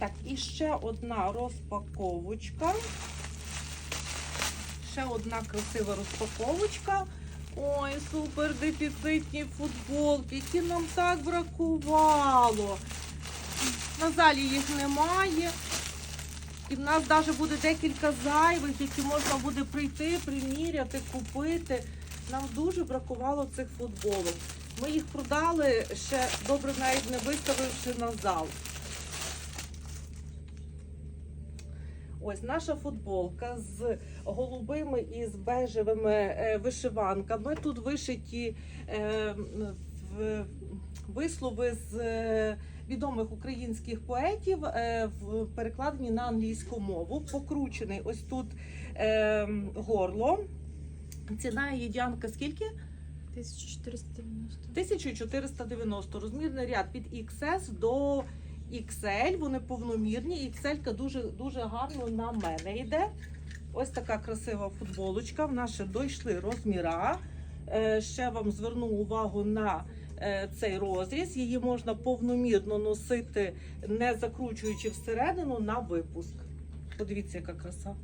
Так, і ще одна розпаковочка. Ще одна красива розпаковочка. Ой, супер дефіцитні футболки, які нам так бракувало. На залі їх немає. І в нас навіть буде декілька зайвих, які можна буде прийти, приміряти, купити. Нам дуже бракувало цих футболок. Ми їх продали ще добре навіть не виставивши на зал. Ось наша футболка з голубими і з бежевими е, вишиванками. Тут вишиті е, вислови з е, відомих українських поетів, в- перекладені на англійську мову. Покручений ось тут горло. Ціна її дянка скільки? 1490. 1490. Розмірний ряд від XS до XL. Вони повномірні. XL дуже, дуже гарно на мене йде. Ось така красива футболочка. В нас ще дійшли розміра. Е, Ще вам зверну увагу на е, цей розріз. Її можна повномірно носити, не закручуючи всередину на випуск. Подивіться, яка краса.